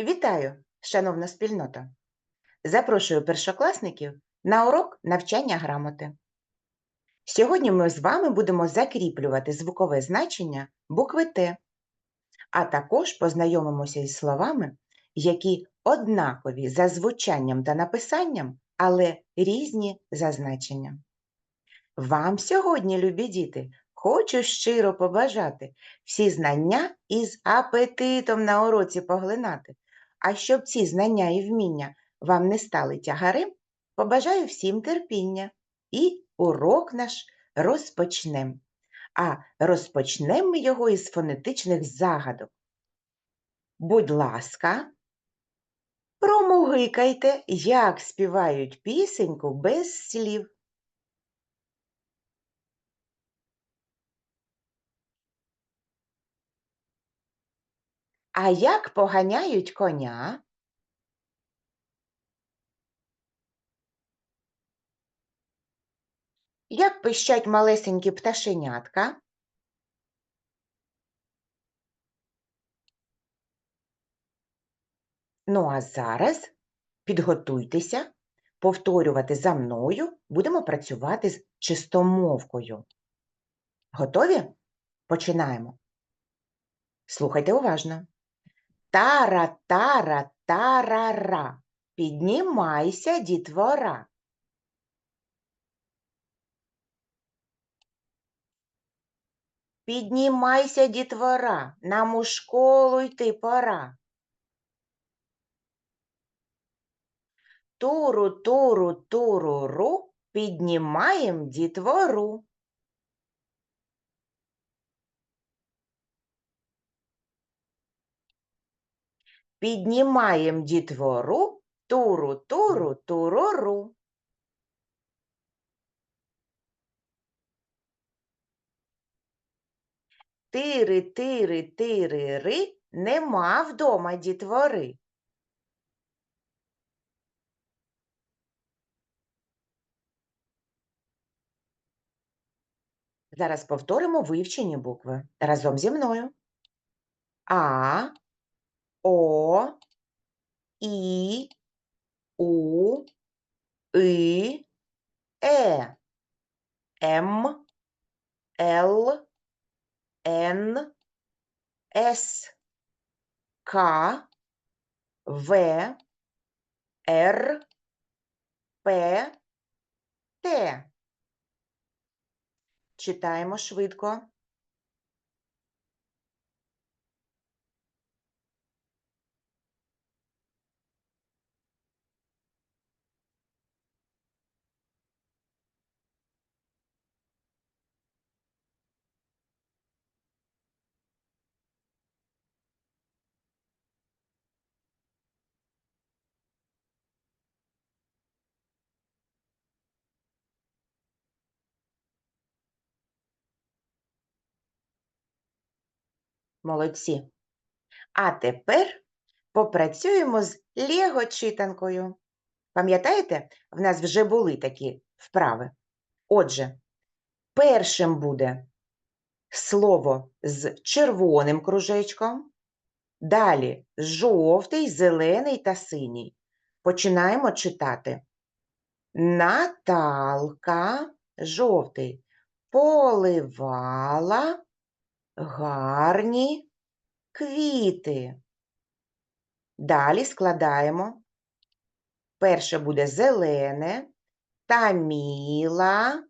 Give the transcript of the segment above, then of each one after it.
Вітаю, шановна спільнота! Запрошую першокласників на урок навчання грамоти. Сьогодні ми з вами будемо закріплювати звукове значення букви Т, а також познайомимося із словами, які однакові за звучанням та написанням, але різні за значенням. Вам сьогодні, любі діти, хочу щиро побажати всі знання із апетитом на уроці поглинати. А щоб ці знання і вміння вам не стали тягарем, побажаю всім терпіння і урок наш розпочнем. А розпочнемо ми його із фонетичних загадок. Будь ласка, промугикайте, як співають пісеньку без слів. А як поганяють коня? Як пищать малесенькі пташенятка? Ну а зараз підготуйтеся повторювати за мною, будемо працювати з чистомовкою. Готові? Починаємо. Слухайте уважно. Тара, тара, тарара. Піднімайся, дітвора. Піднімайся, дітвора, нам у школу йти пора. Туру, туру, туру-ру, піднімаєм дітвору. Піднімаєм дітвору, туру, туру, туру-ру. Тири, тири, тири, ри, нема вдома дітвори. Зараз повторимо вивчені букви разом зі мною. А, О, І, У, И, Е, М, Л, Н, С, К, В, Р, П, Т. Читаємо швидко. Молодці. А тепер попрацюємо з лего-читанкою. Пам'ятаєте, в нас вже були такі вправи. Отже, першим буде слово з червоним кружечком, далі жовтий, зелений та синій. Починаємо читати. Наталка, жовтий, поливала гарні квіти. Далі складаємо. Перше буде зелене, Таміла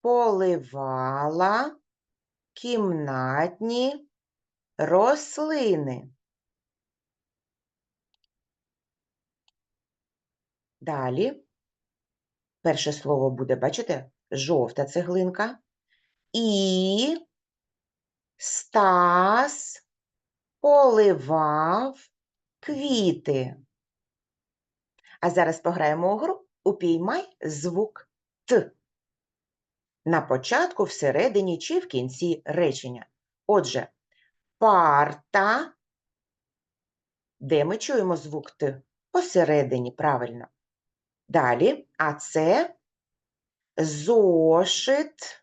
поливала кімнатні рослини. Далі перше слово буде, бачите, жовта цеглинка. І Стас поливав квіти. А зараз пограємо у гру Упіймай звук Т. На початку, всередині чи в кінці речення. Отже, парта, де ми чуємо звук Т? Посередині, правильно. Далі, а це зошит.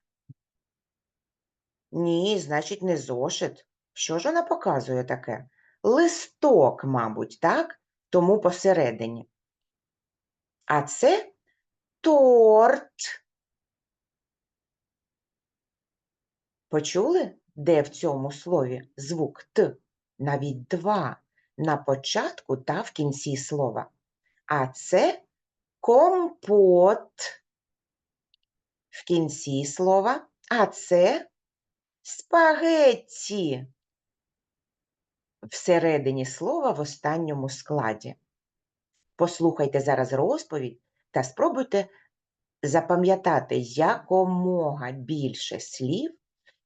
Ні, значить, не зошит. Що ж вона показує таке? листок, мабуть, так? Тому посередині. А це торт. Почули, де в цьому слові звук Т? Навіть два на початку та в кінці слова. А це компот в кінці слова, а це спагетті всередині слова в останньому складі. Послухайте зараз розповідь та спробуйте запам'ятати якомога більше слів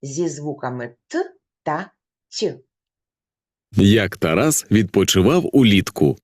зі звуками Т та Т. Як Тарас відпочивав улітку.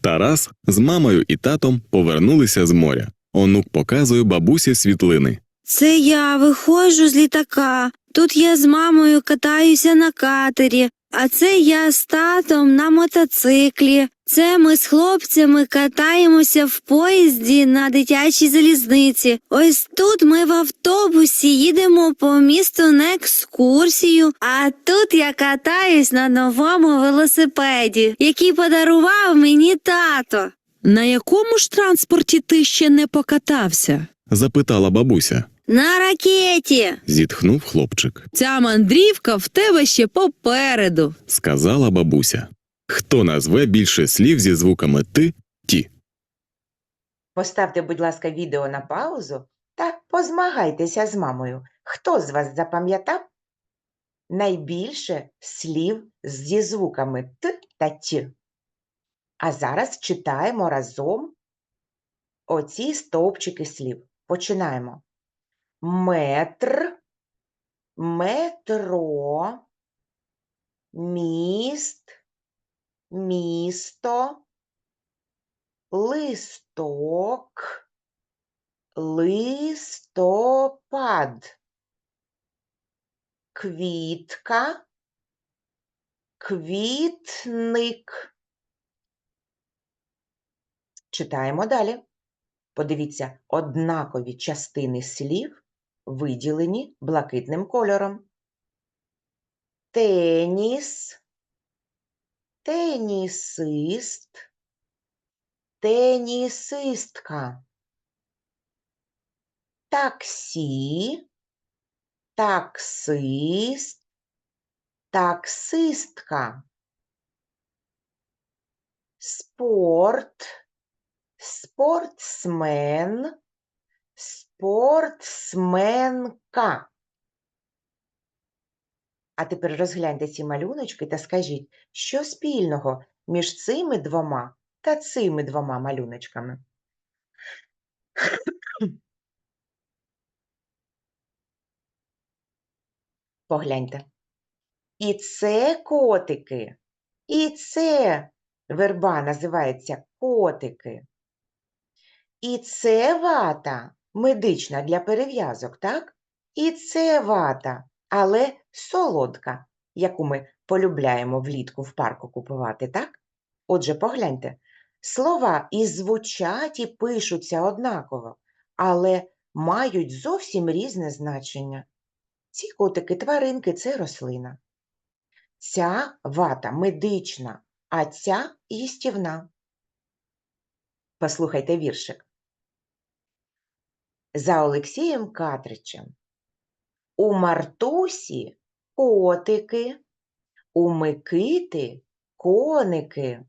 Тарас з мамою і татом повернулися з моря. Онук показує бабусі світлини. Це я виходжу з літака. Тут я з мамою катаюся на катері, а це я з татом на мотоциклі. Це ми з хлопцями катаємося в поїзді на дитячій залізниці. Ось тут ми в автобусі їдемо по місту на екскурсію, а тут я катаюсь на новому велосипеді, який подарував мені тато. На якому ж транспорті ти ще не покатався? Запитала бабуся. На ракеті. Зітхнув хлопчик. Ця мандрівка в тебе ще попереду. Сказала бабуся. Хто назве більше слів зі звуками ти, ті? Поставте, будь ласка, відео на паузу та позмагайтеся з мамою. Хто з вас запам'ятав найбільше слів зі звуками Т та Т? А зараз читаємо разом оці стовпчики слів. Починаємо. Метр, метро, міст, місто, листок, листопад, квітка, квітник. Читаємо далі. Подивіться, однакові частини слів виділені блакитним кольором. Теніс, тенісист, тенісистка. Таксі, таксист, таксистка. Спорт, спортсмен, спортсменка. А тепер розгляньте ці малюночки та скажіть, що спільного між цими двома та цими двома малюночками? Погляньте. І це котики, і це верба називається котики. І це вата медична для перев'язок, так? І це вата, але солодка, яку ми полюбляємо влітку в парку купувати, так? Отже, погляньте, слова і звучать, і пишуться однаково, але мають зовсім різне значення. Ці котики тваринки це рослина. Ця вата медична, а ця їстівна. Послухайте віршик. За Олексієм Катричем. У Мартусі котики, у Микити коники,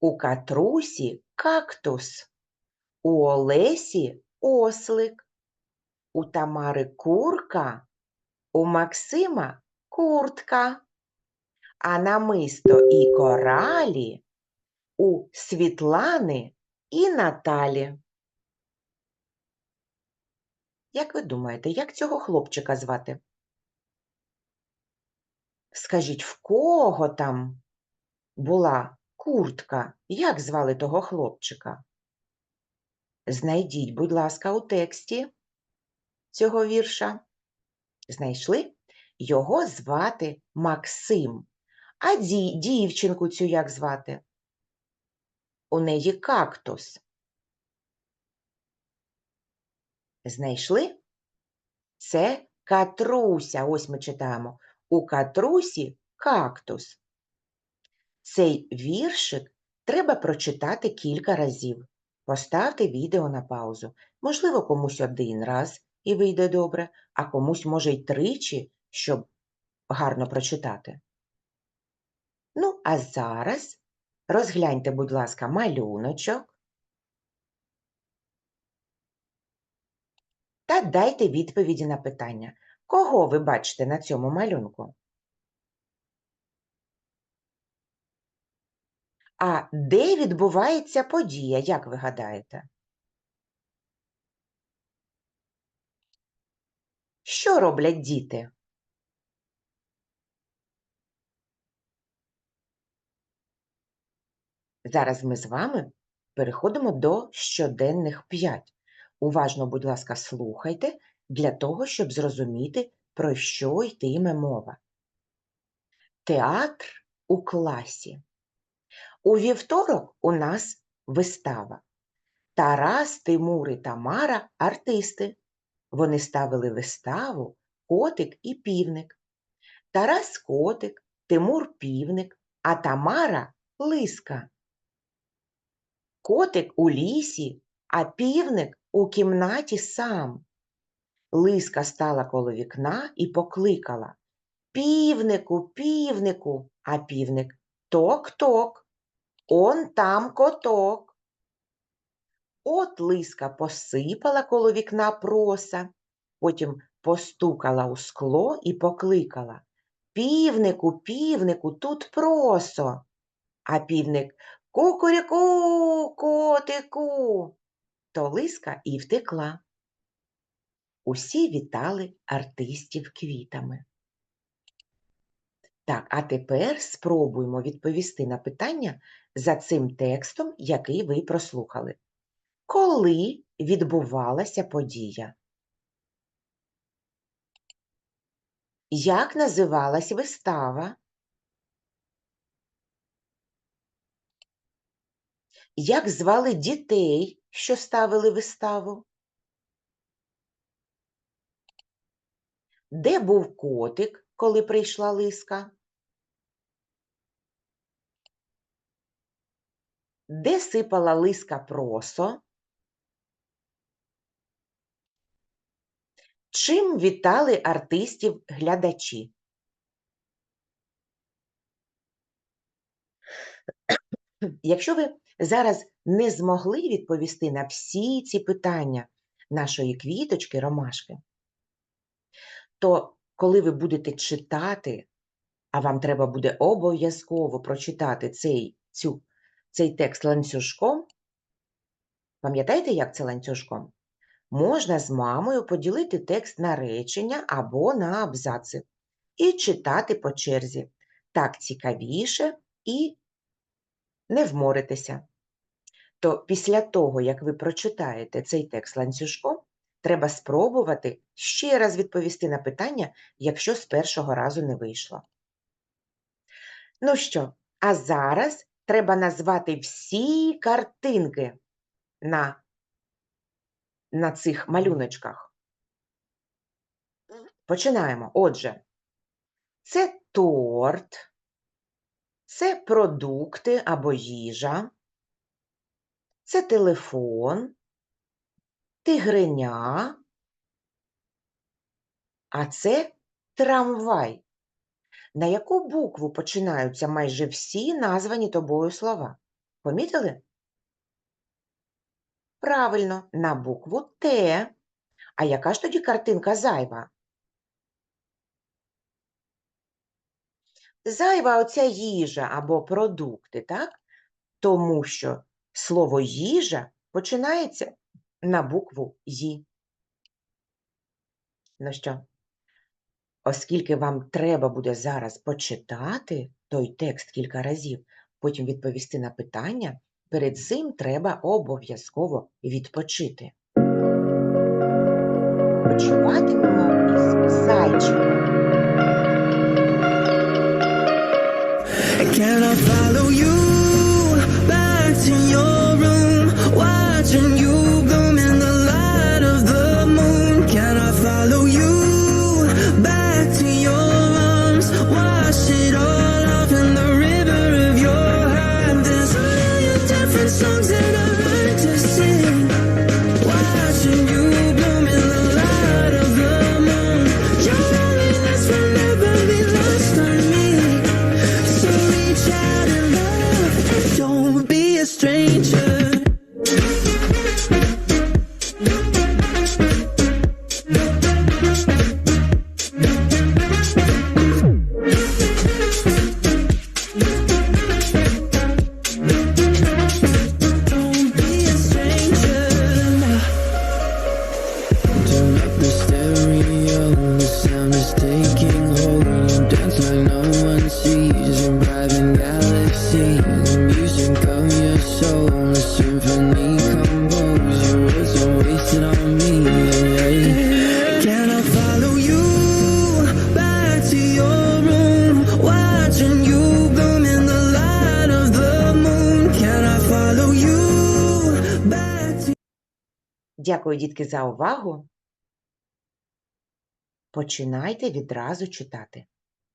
у Катрусі кактус, у Олесі ослик, у Тамари курка, у Максима куртка, а намисто і коралі у Світлани і Наталі. Як ви думаєте, як цього хлопчика звати? Скажіть, в кого там була куртка? Як звали того хлопчика? Знайдіть, будь ласка, у тексті цього вірша. Знайшли? Його звати Максим. А дівчинку цю як звати? У неї кактус. Знайшли? Це Катруся. Ось ми читаємо. У Катрусі кактус. Цей віршик треба прочитати кілька разів. Поставте відео на паузу. Можливо, комусь один раз і вийде добре, а комусь може й тричі, щоб гарно прочитати. Ну, а зараз розгляньте, будь ласка, малюночок та дайте відповіді на питання. Кого ви бачите на цьому малюнку? А де відбувається подія, як ви гадаєте? Що роблять діти? Зараз ми з вами переходимо до щоденних 5. Уважно, будь ласка, слухайте для того, щоб зрозуміти, про що йтиме мова. Театр у класі. У вівторок у нас вистава. Тарас, Тимур і Тамара – артисти. Вони ставили виставу Котик і півник. Тарас котик, Тимур півник, а Тамара лиска. Котик у лісі, а півник у кімнаті сам. Лиска стала коло вікна і покликала Півнику, півнику, а півник ток-ток. Он там коток. От лиска посипала коло вікна проса, потім постукала у скло і покликала Півнику, півнику, тут просо. А півник Кукуріку, котику. То лиска і втекла. Усі вітали артистів квітами. Так, а тепер спробуємо відповісти на питання за цим текстом, який ви прослухали. Коли відбувалася подія? Як називалась вистава? Як звали дітей, що ставили виставу? Де був котик, коли прийшла лиска? Де сипала лиска просо? Чим вітали артистів глядачі? Якщо ви зараз не змогли відповісти на всі ці питання нашої квіточки ромашки, то коли ви будете читати, а вам треба буде обов'язково прочитати цей, цю, цей текст ланцюжком, пам'ятаєте, як це ланцюжком? Можна з мамою поділити текст на речення або на абзаци і читати по черзі. Так цікавіше і не вморитеся. То після того, як ви прочитаєте цей текст ланцюжком, треба спробувати ще раз відповісти на питання, якщо з першого разу не вийшло. Ну що, а зараз треба назвати всі картинки на, на цих малюночках. Починаємо. Отже, це торт, це продукти або їжа, це телефон, тигреня, а це трамвай. На яку букву починаються майже всі названі тобою слова? Помітили? Правильно, на букву Т. А яка ж тоді картинка зайва? Зайва оця їжа або продукти, так? Тому що слово їжа починається на букву Ї. Ну що, оскільки вам треба буде зараз почитати той текст кілька разів, потім відповісти на питання, перед цим треба обов'язково відпочити. Почуватимемо із зайчиком. To your room? Watching you Can I follow you of the moon. Can I you back to Дякую, дітки, за увагу. Починайте відразу читати.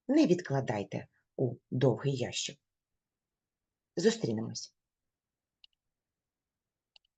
Не відкладайте у довгий ящик. Зустрінемось.